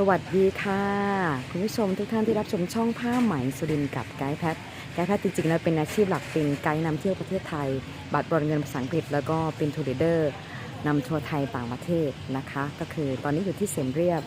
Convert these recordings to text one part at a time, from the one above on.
สวัสดีค่ะ คุณผู้ชมทุกท่านที่รับชมช่องผ้าไหมสุรินกับไกด์แพทไกด์แพทจริงๆแล้วเป็นอาชีพหลักเป็นไกด์นำเที่ยวประเทศไทย บัตรบอลเงินภาษาอังกฤษแล้วก็เป็นทัวร์เรเดอร์นำทัวร์ไทยต่างประเทศนะคะ ก็คือตอนนี้อยู่ที่เสมเรียบ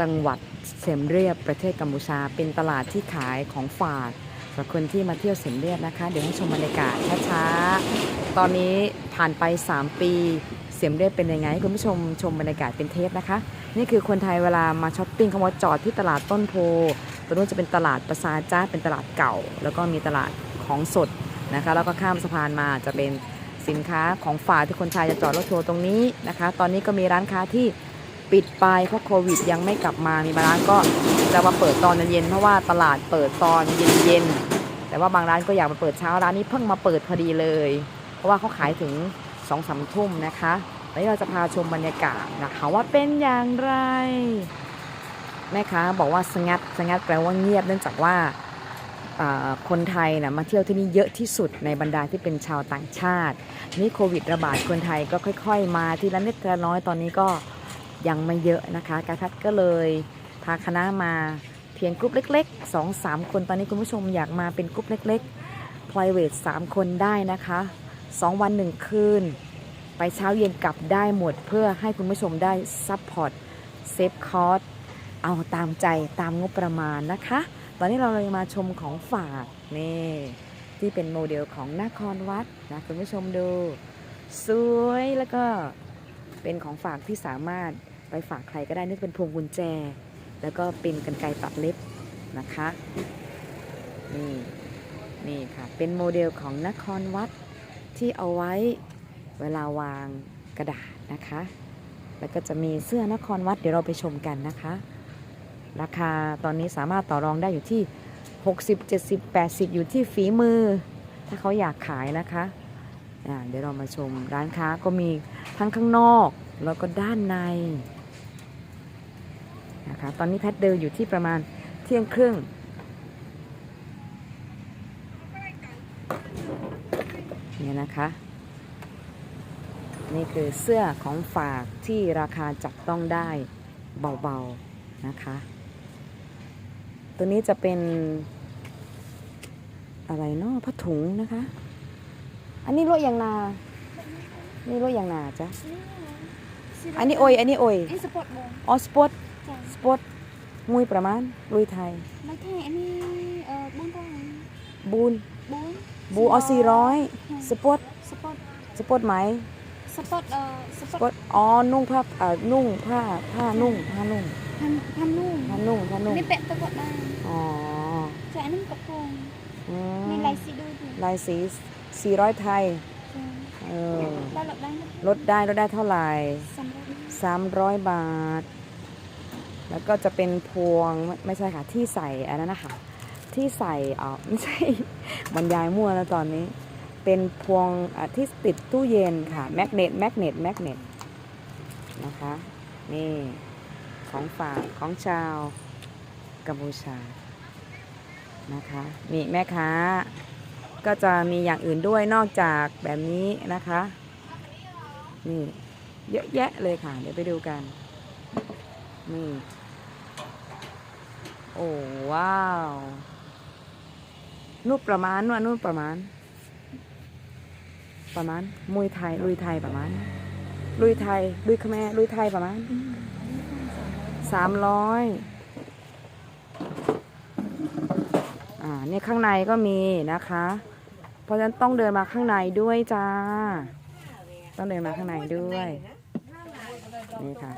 จังหวัดเสมเรียบประเทศกัมพูชา เป็นตลาดที่ขายของฝากสำหรับคนที่มาเที่ยวเสมเรียบนะคะ เดี๋ยวให้ชมบรรยากาศช้าๆตอนนี้ผ่านไป 3 ปี เสียมเรียบเป็นยังไงให้คุณผู้ชมชมบรรยากาศเป็นเทปนะคะ นี่คือคนไทยเวลามาช้อปปิ้งเขาว่าจอดที่ตลาดต้นโพตรงนู้นจะเป็นตลาดประสาจ้าเป็นตลาดเก่า แล้วก็มีตลาดของสดนะคะแล้วก็ข้ามสะพานมาจะเป็นสินค้าของฝากที่คนไทยจะจอดรถทัวร์ตรงนี้นะคะ ตอนนี้ก็มีร้านค้าที่ปิดไปเพราะโควิดยังไม่กลับมามีบางร้านก็จะมาเปิดตอนเย็นๆเพราะว่าตลาดเปิดตอนเย็นๆแต่ว่าบางร้านก็อยากมาเปิดเช้าร้านนี้เพิ่งมาเปิดพอดีเลย เพราะว่าเขาขายถึง 2องสามทุ่มนะคะแล้วเราจะพาชมบรรยากาศนะคะว่าเป็นอย่างไร แม่ค้าบอกว่าสงัดสงัดแปลว่าเงียบเนื่องจากว่าคนไทยนะมาเที่ยวที่นี่เยอะที่สุดในบรรดาที่เป็นชาวต่างชาติ นี่โควิดระบาดคนไทยก็ค่อยๆ มาทีละนิดทีละน้อยตอนนี้ก็ยังไม่เยอะนะคะกายพัดก็เลยพาคณะมาเพียงกลุ่มเล็กๆ2-3 คนตอนนี้คุณผู้ชมอยากมาเป็นกลุ่มเล็กๆ private 3 คนได้นะคะ 2 วัน 1 คืน ไปเช้าเย็นกลับได้หมดเพื่อให้คุณผู้ชมได้ซัพพอร์ตเซฟคอร์สเอาตามใจตามงบประมาณนะคะ ตอนนี้เราเลยมาชมของฝากนี่ที่เป็นโมเดลของนครวัดนะคุณผู้ชมดู สวยแล้วก็เป็นของฝากที่สามารถไปฝากใครก็ได้นึกเป็นพวงกุญแจ แล้วก็เป็นกันไกรตัดเล็บนะคะ นี่นี่ค่ะ เป็นโมเดลของนครวัด ที่เอาไว้เวลาวางกระดาษนะคะ แล้วก็จะมีเสื้อนครวัดเดี๋ยวเราไปชมกันนะคะ ราคาตอนนี้สามารถต่อรองได้อยู่ที่ 60 70 80 อยู่ที่ฝีมือ ถ้าเขาอยากขายนะคะเดี๋ยวเรามาชมร้านค้าก็มีทั้งข้างนอกแล้วก็ด้านในนะคะ ตอนนี้แพทเดินอยู่ที่ประมาณเที่ยงครึ่ง เนี่ยนะคะ นี่คือเสื้อของฝากที่ราคาจับต้องได้เบาๆนะคะ ตัวนี้จะเป็น อะไรเนาะผ้าถุงนะคะ อันนี้รถยางนา นี่รถยางนาจ้ะอันนี้โอยอันนี้โอยอันนี้สปอร์ตบงออสปอร์ตจ้ะสปอร์ตมวยประมาณลุยไทยไม่ใช่อันนี้เอ่อบุญตรงบูนบุญ บูออสี่ร้อยสปอร์ตสปอร์ตสปอร์ตไหมสปอร์ตเอ่อสสปอร์ตปอร์ตอ๋อนุ่งผ้าเอ่อนุ่งผ้าผ้านุ่งผ้านุ่งพันพันนุ่มผ้านุ่งผ้านุ่งนี่แปะตัวกดได้อ๋อแต่อันนี้กระโปรงอืมมีลายสีดูดูลายสีสี่ร้อยไทยจ้ะเออได้หลบได้นะลดได้ลดได้เท่าไหร่สำหรับสามร้อยบาท แล้วก็จะเป็นพวงไม่ไม่ใช่ค่ะที่ใส่อันนั้นนะคะ ที่ใส่อ๋อไม่ใช่บรรยายมั่วแล้วตอนนี้ เป็นพวงที่ติดตู้เย็นค่ะแมกเนตแมกเนตแมกเนตนะคะ นี่ของฝากของชาวกัมพูชานะคะนี่แม่ค้าก็จะมีอย่างอื่นด้วยนอกจากแบบนี้นะคะ นี่เยอะแยะเลยค่ะ เดี๋ยวไปดูกัน นี่ โอ้ว้าว นู่นประมาณว่านู่นประมาณ ประมาณมวยไทยลุยไทยประมาณลุยไทยลุยขแมรลุยไทยประมาณสามร้อยอ่าเนี่ยข้างในก็มีนะคะ เพราะฉะนั้นต้องเดินมาข้างในด้วยจ้า ต้องเดินมาข้างในด้วยนี่ค่ะ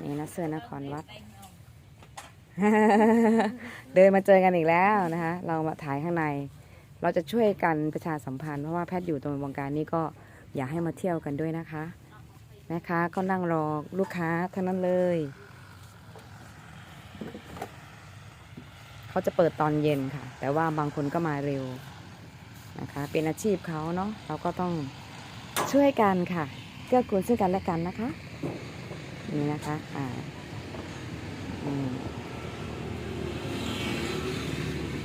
นี่นะเสื้อนครวัด เดินมาเจอกันอีกแล้วนะคะ เรามาถ่ายข้างใน เราจะช่วยกันประชาสัมพันธ์เพราะว่าแพทย์อยู่ตรงวงการนี้ก็อยากให้มาเที่ยวกันด้วยนะคะแม่ค้าก็นั่งรอลูกค้าทั้งนั้นเลย เขาจะเปิดตอนเย็นค่ะ แต่ว่าบางคนก็มาเร็วนะคะ เป็นอาชีพเขาเนาะเราก็ต้องช่วยกันค่ะเกื้อกูลซึ่งกันและกันนะคะ นี่นะคะ อ่าอืม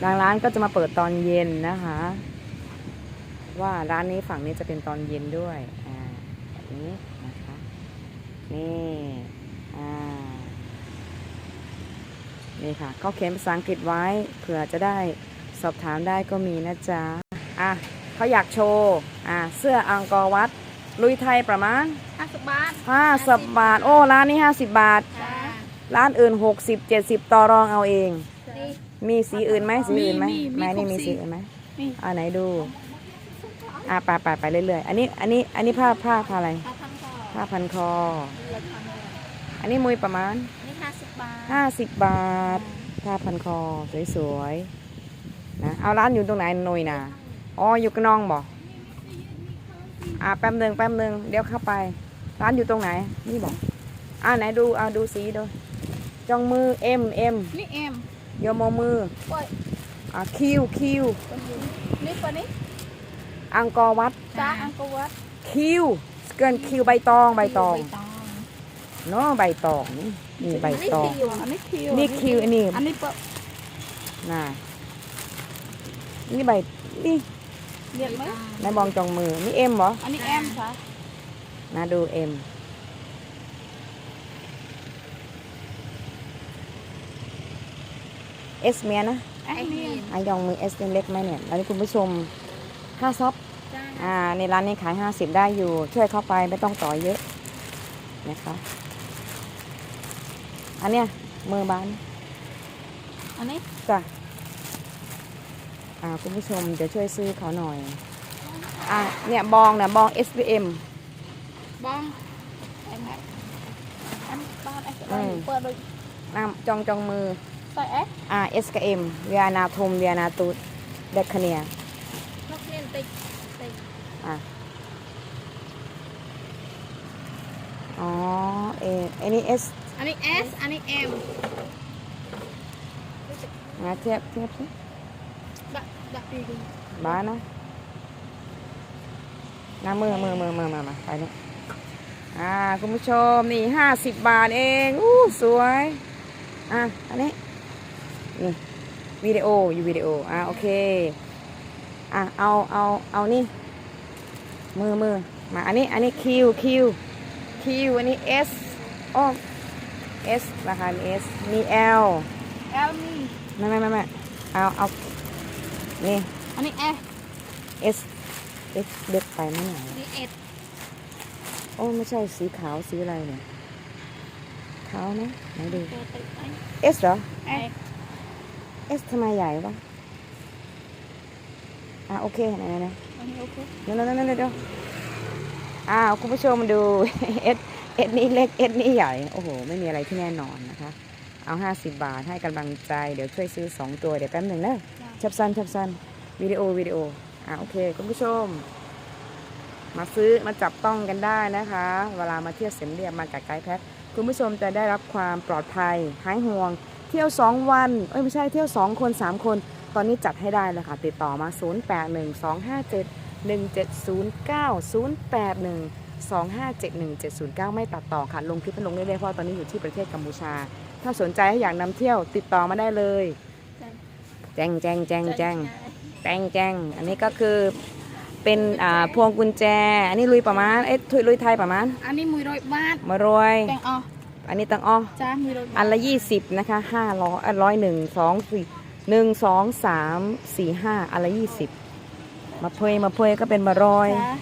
บางร้านก็จะมาเปิดตอนเย็นนะคะ ว่าร้านนี้ฝั่งนี้จะเป็นตอนเย็นด้วย อ่าแบบนี้นะคะ นี่ อ่า นี่ค่ะ เขาเขียนภาษาอังกฤษไว้เผื่อจะได้สอบถามได้ก็มีนะจ๊ะ อะเขาอยากโชว์ อะเสื้ออังกอร์วัด ลุยไทยประมาณห้าสิบบาท50บาท โอ้ ร้านนี้50บาทจ้าร้านอื่น60 70ต่อรองเอาเองนี่ มีสีอื่นไหมสีอื่นไหมมีมีแม่นี่มีมีครบสีสีอื่นไหมนี่อ่าไหนดู อะไปไปไปเรื่อยๆ อันนี้อันนี้อันนี้ผ้าผ้าผ้าอะไรเอาพันคอผ้าพันคอเหลือพันเลยอันนี้มุยประมาณนี่ห้าสิบบาท50บาท ผ้าพันคอสวยๆ นะ เอาร้านอยู่ตรงไหนหน่อยนะอ๋ออยู่กระนองบ่อ่าแป๊บหนึ่งแป๊บหนึ่งเดี๋ยวเข้าไป ร้านอยู่ตรงไหน นี่บอกอ่าไหนดูอ่าดูสีดูจองมือ M M นี่เอ็ม โยมเอามือโอ้ยอ่าคิวคิวนี่ปะนี่อังกอร์วัดจ้าอังกวัดคิวเกินคิวใบตองใบตองใบตอง เนาะใบตองนี่นี่ใบตองอันนี้คิวนี่คิวอันนี้อันนี้เปิดน่ะนี่ใบนี่เรียกไหมนายบองจองมือ นี่เอ็มเหรออันนี้เอ็มค่ะนะดูเอ็ม เอสเมียนะอันนี้อายองมือเอสเล็กไหมเนี่ยแล้วนี่คุณผู้ชมค่าซอฟจ้าอ่าในร้านนี้ขาย50ได้อยู่ ช่วยเข้าไปไม่ต้องต่อเยอะนะคะอันเนี้ยมือบานอันนี้จ้ะอ่าคุณผู้ชมจะช่วยซื้อเขาหน่อยอ่าเนี่ยบองนะบอง SVM บองไอ้แม่อันบ้านไอ้อืมเปิดเลยน้ำจองจองมือ ใส่เอ๊ะอ่า S กับ M เวียนาทมเวียนาตูดเด็กคเนียนกเนียนติดติดอะอ๋อเออันนี้ S อันนี้ S อันนี้ M มาเทียบเทียบสิดักดักดีดีบ้านนะน้ำมือมือมือมือมามาไปเนี่ยอ่าคุณผู้ชมนี่ห้าสิบบาทเองอู้สวย อะ อันนี้ นี่วิดีโออยู่วิดีโออะโอเคอะเอาเอาเอานี่ มือมือมาอันนี้อันนี้คิวคิวคิวอันนี้ S โอ้ S ราคา S มี L L นี่ไม่ไม่ไม่ไม่เอาเอานี่อันนี้ S S S เล็กไปไหมไหนนี่ S โอ้ไม่ใช่สีขาวสีอะไรเนี่ยขาวไหมไหนดูตัวติดไอ้ S เหรอ S S ทำไมใหญ่วะ อะโอเคไหนไหนไหนอันนี้โอเคเดี๋ยวเดี๋ยวเดี๋ยวเดี๋ยวอ้าวคุณผู้ชมดู S S นี่เล็ก S นี่ใหญ่ โอ้โห ไม่มีอะไรที่แน่นอนนะคะ เอา50บาทให้กำลังใจ เดี๋ยวช่วยซื้อ2ตัว เดี๋ยวแป๊บหนึ่งนะชับสั้นชับสั้นวิดีโอวิดีโอ อะโอเค คุณผู้ชม มาซื้อมาจับต้องกันได้นะคะ เวลามาเที่ยวเสมเรียบมากับไกด์แพ็คคุณผู้ชมจะได้รับความปลอดภัยหายห่วง เที่ยว 2 วัน เอ้ยไม่ใช่เที่ยว 2 คน 3 คน ตอนนี้จัดให้ได้เลยค่ะ ติดต่อมา 0812571709 0812571709 ไม่ตัดต่อค่ะ ลงคลิปให้ลงได้เลยเพราะตอนนี้อยู่ที่ประเทศกัมพูชา ถ้าสนใจให้อยากนำเที่ยวติดต่อมาได้เลย แจ้งแจ้งแจ้งแจ้งแจ้งแจ้งอันนี้ก็คือเป็นอ่าพวงกุญแจ อันนี้ลุยประมาณ เอ๊ะถุยลุยไทยประมาณ อันนี้มือร้อยบาทมารวยแตงออ อันนี้ตังอ้อจ้ามือร้อยบาทอันละยี่สิบนะคะห้าร้อยร้อยหนึ่งสองสี่หนึ่งสองสามสี่ห้าอันละยี่สิบมาเพยมาเพยก็เป็นมารอยจ้า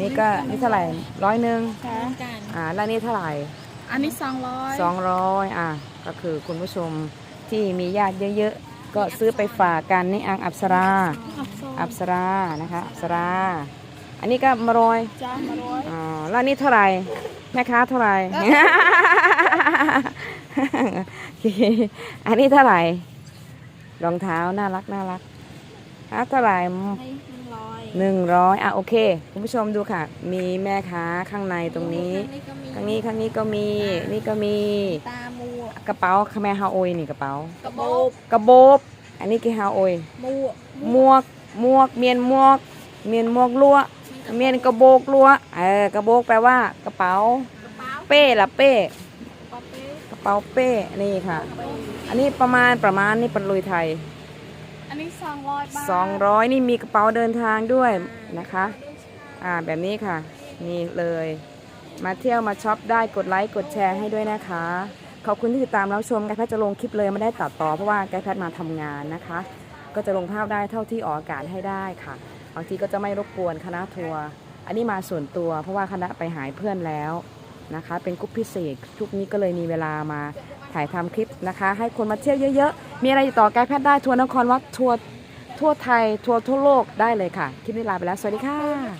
นี่ก็นี่เท่าไหร่ร้อยหนึ่งจ้าอ่าแล้วนี่เท่าไหร่อันนี้สองร้อยสองร้อยอะก็คือคุณผู้ชมที่มีญาติเยอะๆ ก็ซื้อไปฝากกันนี่อังอับสราอับสรานะคะอับสราอันนี้ก็มารอยจ้ามาร้อยอ๋อแล้วนี่เท่าไหร่แม่ค้าเท่าไหร่ อันนี้เท่าไหร่ รองเท้าน่ารักน่ารักอะเท่าไหร่ให้หนึ่งร้อยหนึ่งร้อยอะโอเค คุณผู้ชมดูค่ะ มีแม่ค้าข้างในตรงนี้ ข้างนี้ข้างนี้ก็มี นี่ก็มี ตามัวกระเป๋าคาแมฮาโอยนี่กระเป๋า กระโบกกระโบกอันนี้กี่ฮาโอยมัวหมวกหมวก เมียนหมวก เมียนหมวกลัวเมียนกระโบกลัวเออกระโบกแปลว่ากระเป๋ากระเป๋าเป้ละเป้ปอเป้ก ระเป๋าเป้นี่ค่ะ อันนี้ประมาณประมาณนี่เป็นลุยไทย อันนี้สองร้อยบาท200นี่มีกระเป๋าเดินทางด้วยนะคะ อ่าแบบนี้ค่ะ นี่เลย มาเที่ยวมาช็อปได้กดไลค์กดแชร์ให้ด้วยนะคะ ขอบคุณที่ติดตามรับชมไกด์แพทย์จะลงคลิปเลยไม่ได้ตัดต่อเพราะว่าไกด์แพทย์มาทำงานนะคะ ก็จะลงภาพได้เท่าที่ออกอากาศให้ได้ค่ะบางทีก็จะไม่รบกวนคณะทัวร์อันนี้มาส่วนตัวเพราะว่าคณะไปหายเพื่อนแล้ว นะคะ เป็นกุ๊ปพิเศษทุกนี้ก็เลยมีเวลามาถ่ายทำคลิปนะคะ ให้คนมาเที่ยวเยอะๆ มีอะไรติดต่อไกด์แพทย์ได้ทัวร์นครวัดทัวร์ทั่วไทยทัวร์ทั่วโลกได้เลยค่ะ คลิปนี้ลาไปแล้ว สวัสดีค่ะ